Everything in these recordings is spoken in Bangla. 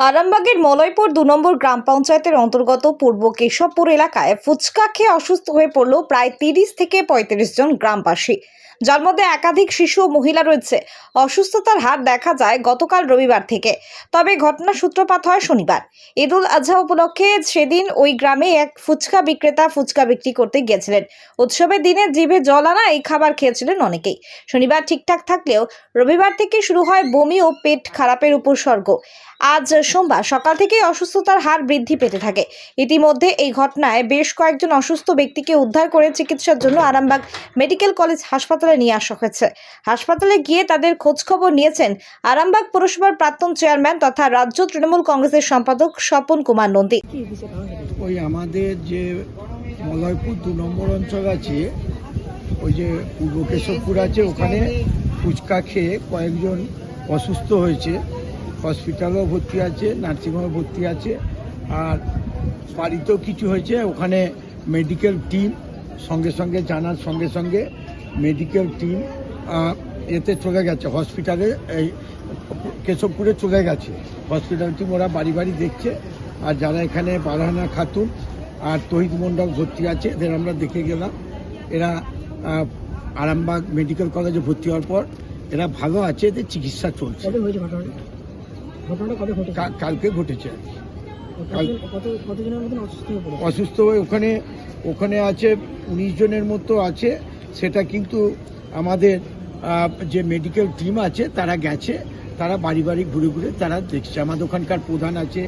আরামবাগের মলয়পুর দু নম্বর গ্রাম পঞ্চায়েতের অন্তর্গত পূর্ব কেশবপুর এলাকায় ফুচকা খেয়ে অসুস্থ হয়ে পড়ল প্রায় তিরিশ থেকে পঁয়ত্রিশ জন গ্রামবাসী। যার মধ্যে একাধিক শিশু ও মহিলা রয়েছে। অসুস্থতার হার দেখা যায় গতকাল রবিবার থেকে। তবে ঘটনার সূত্রপাত হয় শনিবার। ঈদুল আজহা উপলক্ষে সেদিন ওই গ্রামে এক ফুচকা বিক্রেতা ফুচকা বিক্রি করতে গিয়েছিলেন। উৎসবের দিনে জিভে জল আনা এই খাবার খেয়েছিলেন অনেকেই। শনিবার ঠিকঠাক থাকলেও রবিবার থেকে শুরু হয় বমি ও পেট খারাপের উপসর্গ। আজ সোমবার সকাল থেকেই অসুস্থতার হার বৃদ্ধি পেতে থাকে। ইতিমধ্যে এই ঘটনায় বেশ কয়েকজন অসুস্থ ব্যক্তিকে উদ্ধার করে চিকিৎসার জন্য আরামবাগ মেডিকেল কলেজ হাসপাতালে নিয়ে আসা হয়েছে। হাসপাতালে গিয়ে তাদের খোঁজখবর নিয়েছেন আরামবাগ পুরসভার প্রাক্তন চেয়ারম্যান তথা রাজ্য তৃণমূল কংগ্রেসের সম্পাদক স্বপন কুমার নন্দী। ওই আমাদের যে মলয়পুর দু নম্বর অঞ্চল আছে ওই যে পূর্ব কেশবপুর আছে ওখানে ফুচকা খেয়ে কয়েকজন অসুস্থ হয়েছে। হসপিটালেও ভর্তি আছে নার্সিংহোমে ভর্তি আছে আর বাড়িতেও কিছু হয়েছে। ওখানে মেডিকেল টিম সঙ্গে সঙ্গে জানার সঙ্গে সঙ্গে মেডিকেল টিম এতে চলে গেছে। হসপিটালে এই কেশবপুরে চলে গেছে। হসপিটাল টিম ওরা বাড়ি বাড়ি দেখছে। আর যারা এখানে বারহানা খাতুন আর তহিদ মণ্ডল ভর্তি আছে এদের আমরা দেখে গেলাম। এরা আরামবাগ মেডিকেল কলেজে ভর্তি হওয়ার পর এরা ভালো আছে এদের চিকিৎসা চলছে। কালকে ঘটেছে। হয়ে অসুস্থ হয়ে ওখানে ওখানে আছে উনিশ জনের মতো আছে। সেটা কিন্তু আমাদের যে মেডিকেল টিম আছে তারা গেছে তারা বাড়ি বাড়ি ঘুরে ঘুরে তারা দেখছে। আমাদের ওখানকার প্রধান আছে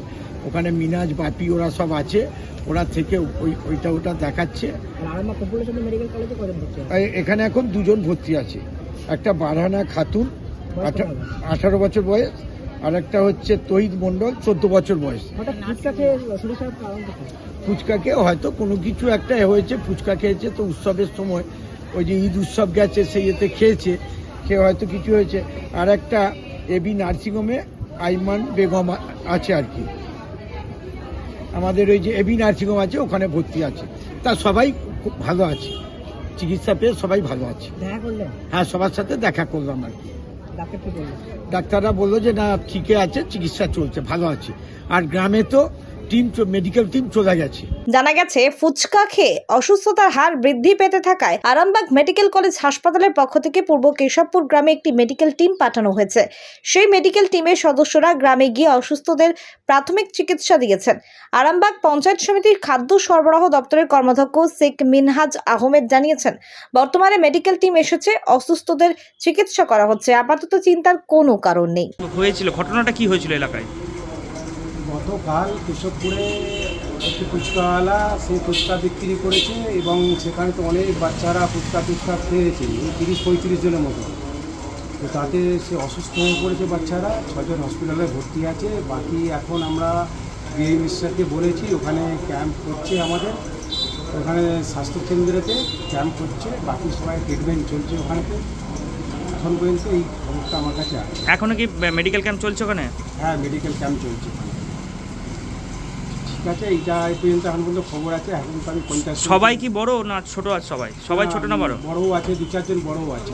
ওখানে মিনাজ বাপি ওরা সব আছে ওরা থেকে ওই ওইটা ওটা দেখাচ্ছে। এখানে এখন দুজন ভর্তি আছে। একটা বারহানা খাতুন? আঠারো বছর বয়স আর একটা হচ্ছে তহিদ মণ্ডল চোদ্দ বছর বয়স? ফুচকাকে হয়তো কোনো কিছু একটা হয়েছে ফুচকা খেয়েছে তো উৎসবের সময়। ওই যে ঈদ উৎসব গেছে সেই এতে খেয়েছে খেয়ে হয়তো কিছু হয়েছে। আর একটা এবি নার্সিংহোমে আইমান বেগম আছে আর কি। আমাদের ওই যে এবি নার্সিংহোম আছে ওখানে ভর্তি আছে। তা সবাই খুব ভালো আছে। চিকিৎসা পেয়ে সবাই ভালো আছে। হ্যাঁ সবার সাথে দেখা করলাম আর কি। ডাক্তাররা বলল যে না ঠিকই আছে চিকিৎসা চলছে ভালো আছে। আর গ্রামে তো টিম মেডিকেল টিম চলে গেছে। জানা গেছে ফুচকা খেয়ে অসুস্থতার হার বৃদ্ধি পেতে থাকায় আরামবাগ মেডিকেল কলেজ হাসপাতালের পক্ষ থেকে পূর্ব কেশবপুর গ্রামে একটি মেডিকেল টিম পাঠানো হয়েছে। সেই মেডিকেল টিমের সদস্যরা গ্রামে গিয়ে অসুস্থদের প্রাথমিক চিকিৎসা দিয়েছেন। আরামবাগ পঞ্চায়েত সমিতির খাদ্য সরবরাহ দপ্তরের কর্মাধ্যক্ষ শেখ মিনহাজ আহমেদ জানিয়েছেন বর্তমানে মেডিকেল টিম এসেছে অসুস্থদের চিকিৎসা করা হচ্ছে। আপাতত চিন্তার কোনো কারণ নেই। হয়েছিল ঘটনাটা কি হয়েছিল এলাকায়? গতকাল কেশবপুরে একটি ফুচকাওয়ালা সে ফুচকা বিক্রি করেছে এবং সেখানে তো অনেক বাচ্চারা ফুচকা টুচকা খেয়েছে তিরিশ পঁয়ত্রিশ জনের মতো। তো তাতে সে অসুস্থ হয়ে পড়েছে বাচ্চারা ছজন হসপিটালে ভর্তি আছে বাকি এখন আমরা বিএ মিশ্রাকে বলেছি ওখানে ক্যাম্প করছে আমাদের ওখানে স্বাস্থ্যকেন্দ্রেতে ক্যাম্প করছে বাকি সবাই ট্রিটমেন্ট চলছে ওখানেতে। এখন পর্যন্ত এই খবরটা আমার কাছে আছে এখনও কি মেডিকেল ক্যাম্প চলছে ওখানে? হ্যাঁ মেডিকেল ক্যাম্প চলছে। ঠিক আছে? এইটা এই পর্যন্ত এখন পর্যন্ত খবর আছে এখন তো আমি পঞ্চাশ সবাই কি বড় না ছোট আছে সবাই? সবাই ছোট না বড়? বড়ও আছে দু চারজন বড়ও আছে।